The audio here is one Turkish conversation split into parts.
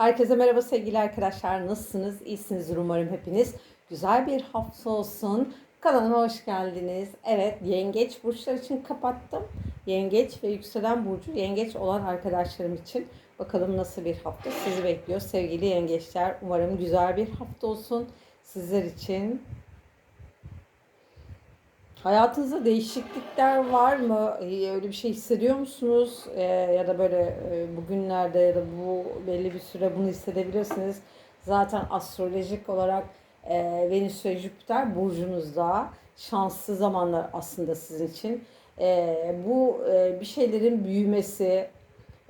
Herkese merhaba sevgili arkadaşlar. Nasılsınız? İyisinizdir umarım hepiniz. Güzel bir hafta olsun. Kanalıma hoş geldiniz. Evet, yengeç burçlar için kapattım. Yengeç ve yükselen burcu yengeç olan arkadaşlarım için. Bakalım nasıl bir hafta sizi bekliyor sevgili yengeçler. Umarım güzel bir hafta olsun sizler için. Hayatınızda değişiklikler var mı? Ee, Öyle bir şey hissediyor musunuz? Ee, ya da böyle e, bugünlerde ya da bu belli bir süre bunu hissedebilirsiniz. Zaten astrolojik olarak e, Venüs ve Jüpiter burcunuzda şanslı zamanlar aslında sizin için. E, bu e, bir şeylerin büyümesi,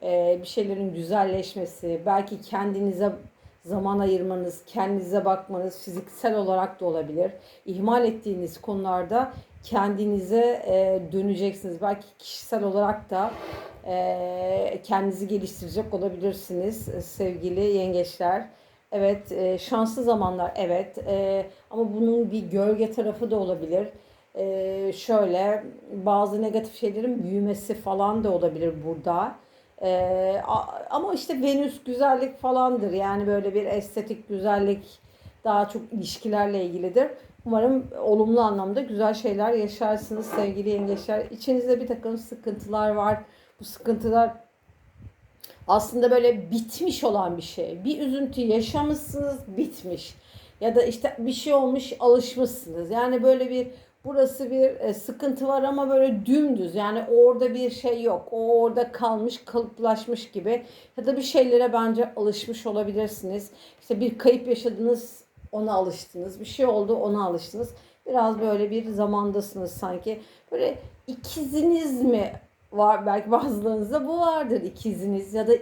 e, bir şeylerin güzelleşmesi, belki kendinize zaman ayırmanız, kendinize bakmanız fiziksel olarak da olabilir. İhmal ettiğiniz konularda kendinize e, döneceksiniz. Belki kişisel olarak da e, kendinizi geliştirecek olabilirsiniz e, sevgili yengeçler. Evet, e, şanslı zamanlar evet E, ama bunun bir gölge tarafı da olabilir. E, şöyle bazı negatif şeylerin büyümesi falan da olabilir burada. Ee, ama işte Venüs güzellik falandır. Yani böyle bir estetik güzellik daha çok ilişkilerle ilgilidir. Umarım olumlu anlamda güzel şeyler yaşarsınız sevgili yengeçler. İçinizde bir takım sıkıntılar var. Bu sıkıntılar aslında böyle bitmiş olan bir şey. Bir üzüntü yaşamışsınız, bitmiş. Ya da işte bir şey olmuş, alışmışsınız. Yani böyle bir burası bir e, sıkıntı var ama böyle dümdüz. Yani orada bir şey yok. O orada kalmış, kalıplaşmış gibi. Ya da bir şeylere bence alışmış olabilirsiniz. İşte bir kayıp yaşadınız, ona alıştınız. Bir şey oldu, ona alıştınız. Biraz böyle bir zamandasınız sanki. Böyle ikiziniz mi var belki bazılarınızda bu vardır ikiziniz ya da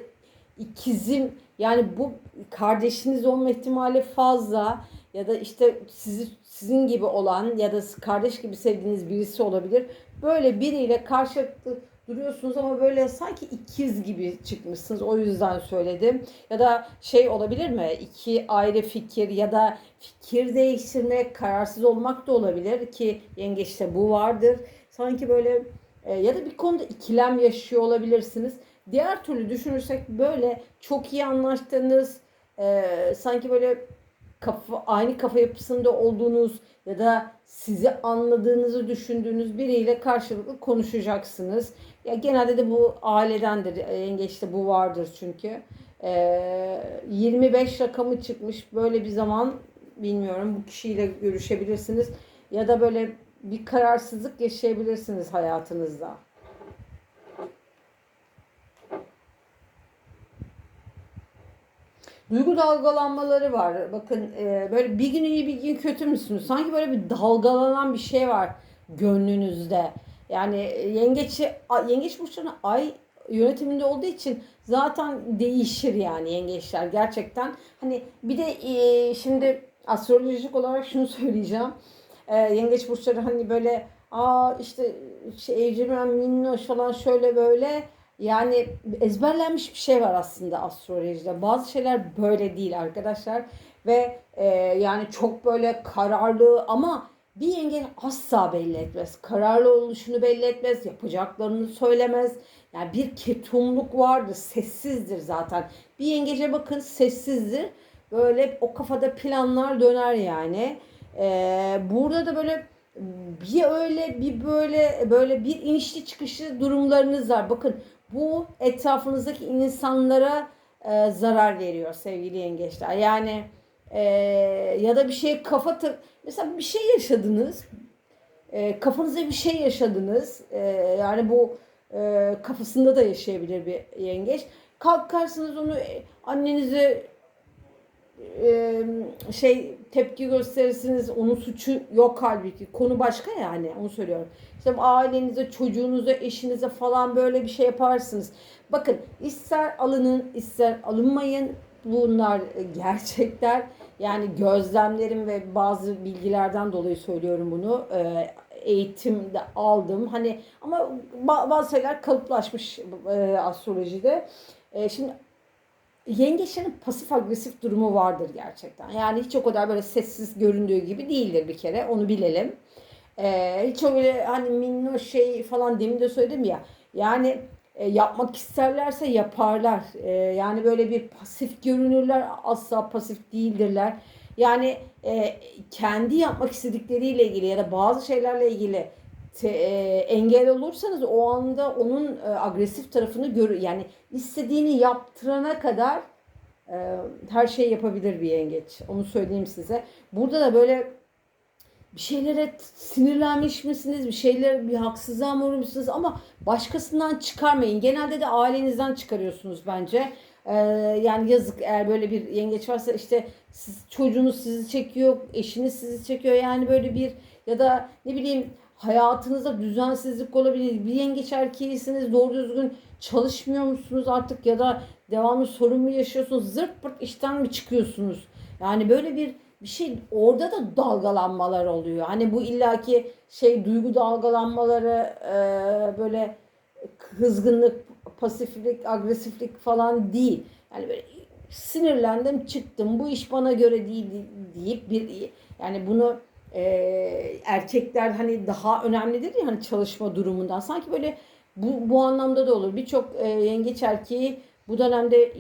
ikizim yani bu kardeşiniz olma ihtimali fazla ya da işte sizi sizin gibi olan ya da kardeş gibi sevdiğiniz birisi olabilir. Böyle biriyle karşılıklı duruyorsunuz ama böyle sanki ikiz gibi çıkmışsınız. O yüzden söyledim. Ya da şey olabilir mi? İki ayrı fikir ya da fikir değiştirmek, kararsız olmak da olabilir ki yengeçte bu vardır. Sanki böyle e, ya da bir konuda ikilem yaşıyor olabilirsiniz. Diğer türlü düşünürsek böyle çok iyi anlaştığınız, e, sanki böyle kafa, aynı kafa yapısında olduğunuz ya da sizi anladığınızı düşündüğünüz biriyle karşılıklı konuşacaksınız. Ya genelde de bu ailedendir. Yengeçte bu vardır çünkü. E, 25 rakamı çıkmış böyle bir zaman bilmiyorum bu kişiyle görüşebilirsiniz ya da böyle bir kararsızlık yaşayabilirsiniz hayatınızda. Duygu dalgalanmaları var. Bakın e, böyle bir gün iyi bir gün kötü müsünüz? Sanki böyle bir dalgalanan bir şey var gönlünüzde. Yani yengeçi yengeç burçlarının ay yönetiminde olduğu için zaten değişir yani yengeçler gerçekten. Hani bir de e, şimdi astrolojik olarak şunu söyleyeceğim. E, yengeç burçları hani böyle aa işte şey, evcimen minnoş falan şöyle böyle yani ezberlenmiş bir şey var aslında astrolojide. Bazı şeyler böyle değil arkadaşlar. Ve e, yani çok böyle kararlı ama bir yengeç asla belli etmez. Kararlı oluşunu belli etmez. Yapacaklarını söylemez. Yani bir ketumluk vardır. Sessizdir zaten. Bir yengece bakın sessizdir. Böyle o kafada planlar döner yani. E, burada da böyle bir öyle bir böyle böyle bir inişli çıkışlı durumlarınız var. Bakın bu etrafınızdaki insanlara e, zarar veriyor sevgili yengeçler. Yani e, ya da bir şey kafa tır mesela bir şey yaşadınız. E, kafanızda bir şey yaşadınız. E, yani bu e, kafasında da yaşayabilir bir yengeç. Kalkarsınız onu e, annenize e, şey tepki gösterirsiniz. Onun suçu yok halbuki. Konu başka yani. Onu söylüyorum. İşte ailenize, çocuğunuza, eşinize falan böyle bir şey yaparsınız. Bakın ister alının ister alınmayın. Bunlar gerçekler. Yani gözlemlerim ve bazı bilgilerden dolayı söylüyorum bunu. E, eğitimde aldım. Hani ama bazı şeyler kalıplaşmış e, astrolojide. E, şimdi yengeçlerin pasif agresif durumu vardır gerçekten. Yani hiç o kadar böyle sessiz göründüğü gibi değildir bir kere. Onu bilelim. Ee, hiç öyle hani minnoş şey falan demin de söyledim ya. Yani E, yapmak isterlerse yaparlar. E, yani böyle bir pasif görünürler asla pasif değildirler. Yani e, kendi yapmak istedikleriyle ilgili ya da bazı şeylerle ilgili te, e, engel olursanız o anda onun e, agresif tarafını gör yani istediğini yaptırana kadar e, her şeyi yapabilir bir yengeç. Onu söyleyeyim size. Burada da böyle bir şeylere sinirlenmiş misiniz? Bir şeyler bir haksızlığa mı uğramışsınız? Ama başkasından çıkarmayın. Genelde de ailenizden çıkarıyorsunuz bence. Ee, yani yazık eğer böyle bir yengeç varsa işte siz, çocuğunuz sizi çekiyor, eşiniz sizi çekiyor. Yani böyle bir ya da ne bileyim hayatınızda düzensizlik olabilir. Bir yengeç erkeğisiniz doğru düzgün çalışmıyor musunuz artık ya da devamlı sorun mu yaşıyorsunuz? Zırt pırt işten mi çıkıyorsunuz? Yani böyle bir bir şey orada da dalgalanmalar oluyor. Hani bu illaki şey duygu dalgalanmaları e, böyle kızgınlık, pasiflik, agresiflik falan değil. Yani böyle sinirlendim çıktım bu iş bana göre değil deyip bir yani bunu e, erkekler hani daha önemlidir ya hani çalışma durumundan sanki böyle bu, bu anlamda da olur. Birçok e, yengeç erkeği bu dönemde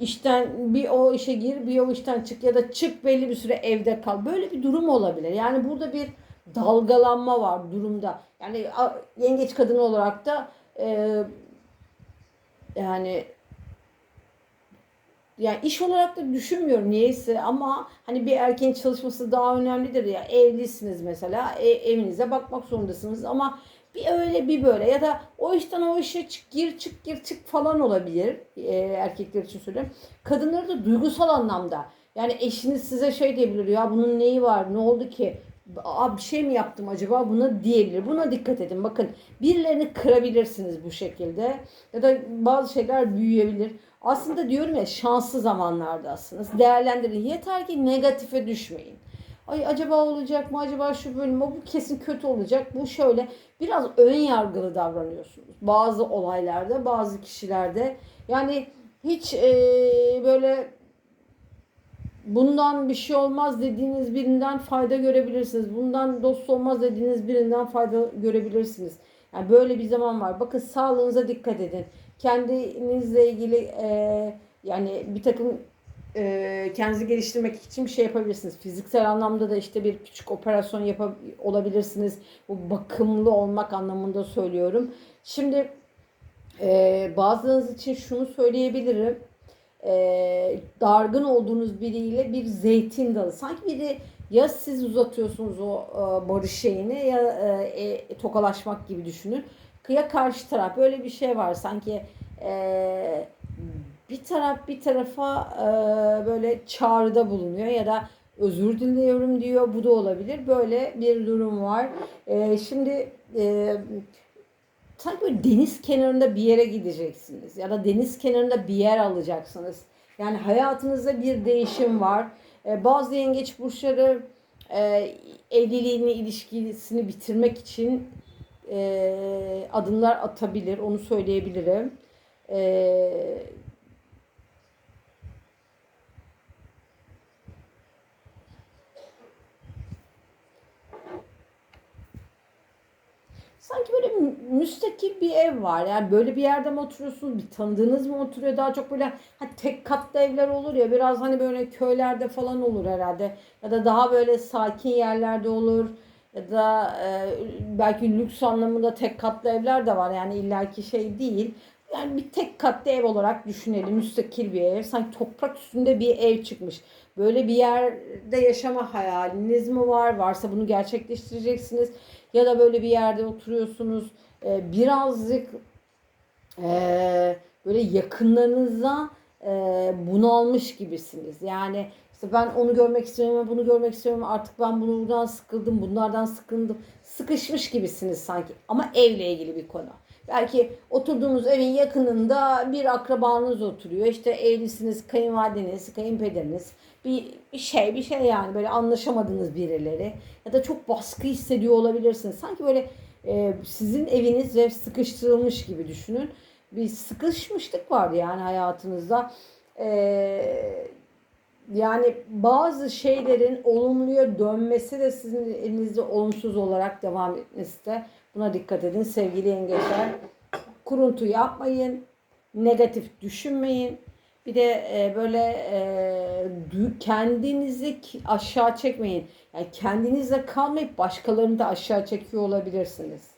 işten bir o işe gir bir o işten çık ya da çık belli bir süre evde kal. Böyle bir durum olabilir. Yani burada bir dalgalanma var durumda. Yani yengeç kadını olarak da e, yani yani iş olarak da düşünmüyorum niyeyse ama hani bir erkeğin çalışması daha önemlidir ya evlisiniz mesela e, evinize bakmak zorundasınız ama bir öyle bir böyle ya da o işten o işe çık gir çık gir çık falan olabilir e, erkekler için söylüyorum. Kadınları da duygusal anlamda yani eşiniz size şey diyebilir ya bunun neyi var ne oldu ki Aa, bir şey mi yaptım acaba buna diyebilir. Buna dikkat edin. Bakın birilerini kırabilirsiniz bu şekilde. Ya da bazı şeyler büyüyebilir. Aslında diyorum ya şanslı zamanlardasınız. Değerlendirin. Yeter ki negatife düşmeyin. Ay acaba olacak mı? Acaba şu bölüm bu kesin kötü olacak. Bu şöyle biraz ön yargılı davranıyorsunuz. Bazı olaylarda, bazı kişilerde. Yani hiç e, böyle bundan bir şey olmaz dediğiniz birinden fayda görebilirsiniz. Bundan dost olmaz dediğiniz birinden fayda görebilirsiniz. Yani böyle bir zaman var. Bakın sağlığınıza dikkat edin. Kendinizle ilgili e, yani bir takım e, kendinizi geliştirmek için bir şey yapabilirsiniz. Fiziksel anlamda da işte bir küçük operasyon yapabilirsiniz. Bu bakımlı olmak anlamında söylüyorum. Şimdi e, bazılarınız için şunu söyleyebilirim e, dargın olduğunuz biriyle bir zeytin dalı. Sanki biri ya siz uzatıyorsunuz o e, barış şeyini ya e, e, tokalaşmak gibi düşünün. Ya karşı taraf böyle bir şey var sanki e, bir taraf bir tarafa e, böyle çağrıda bulunuyor ya da özür diliyorum diyor. Bu da olabilir. Böyle bir durum var. E, şimdi e, sanki böyle deniz kenarında bir yere gideceksiniz ya da deniz kenarında bir yer alacaksınız. Yani hayatınızda bir değişim var. Ee, bazı yengeç burçları e, evliliğini, ilişkisini bitirmek için e, adımlar atabilir. Onu söyleyebilirim. E, sanki böyle müstakil bir ev var. Yani böyle bir yerde mi oturuyorsunuz? Bir tanıdığınız mı oturuyor? Daha çok böyle hani tek katlı evler olur ya biraz hani böyle köylerde falan olur herhalde. Ya da daha böyle sakin yerlerde olur. Ya da e, belki lüks anlamında tek katlı evler de var. Yani illaki şey değil. Yani bir tek katlı ev olarak düşünelim. Müstakil bir ev. Sanki toprak üstünde bir ev çıkmış. Böyle bir yerde yaşama hayaliniz mi var? Varsa bunu gerçekleştireceksiniz ya da böyle bir yerde oturuyorsunuz e, birazcık e, böyle yakınlarınıza e, bunalmış gibisiniz. Yani işte ben onu görmek istiyorum, bunu görmek istiyorum. Artık ben bundan sıkıldım, bunlardan sıkıldım. Sıkışmış gibisiniz sanki. Ama evle ilgili bir konu. Belki oturduğunuz evin yakınında bir akrabanız oturuyor. İşte evlisiniz, kayınvalideniz, kayınpederiniz. Bir, bir şey, bir şey yani böyle anlaşamadığınız birileri. Ya da çok baskı hissediyor olabilirsiniz. Sanki böyle e, sizin eviniz ve sıkıştırılmış gibi düşünün. Bir sıkışmışlık var yani hayatınızda. E, yani bazı şeylerin olumluya dönmesi de sizin elinizde olumsuz olarak devam etmesi de buna dikkat edin sevgili yengeçler. kuruntu yapmayın. Negatif düşünmeyin. Bir de e, böyle e, kendinizi aşağı çekmeyin. Yani kendinizle kalmayıp başkalarını da aşağı çekiyor olabilirsiniz.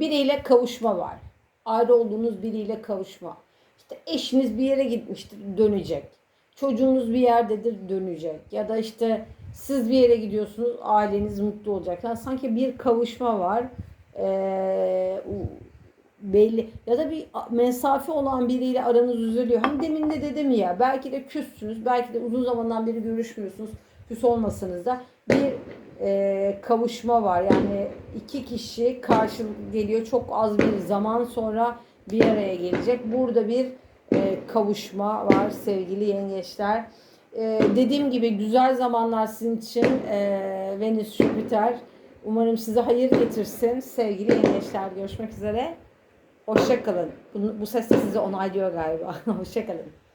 Biriyle kavuşma var. Ayrı olduğunuz biriyle kavuşma. İşte eşiniz bir yere gitmiştir, dönecek. Çocuğunuz bir yerdedir, dönecek. Ya da işte siz bir yere gidiyorsunuz, aileniz mutlu olacak. Yani sanki bir kavuşma var. Ee, belli ya da bir mesafe olan biriyle aranız düzeliyor. Hani demin de dedim ya belki de küssünüz, belki de uzun zamandan beri görüşmüyorsunuz. Küs olmasanız da bir e, kavuşma var. Yani iki kişi karşılıklı geliyor. Çok az bir zaman sonra bir araya gelecek. Burada bir e, kavuşma var sevgili yengeçler. E, dediğim gibi güzel zamanlar sizin için e, Venüs Jüpiter. Umarım size hayır getirsin sevgili yengeçler. Görüşmek üzere. Hoşçakalın. Bu, bu ses de sizi onaylıyor galiba. Hoşçakalın.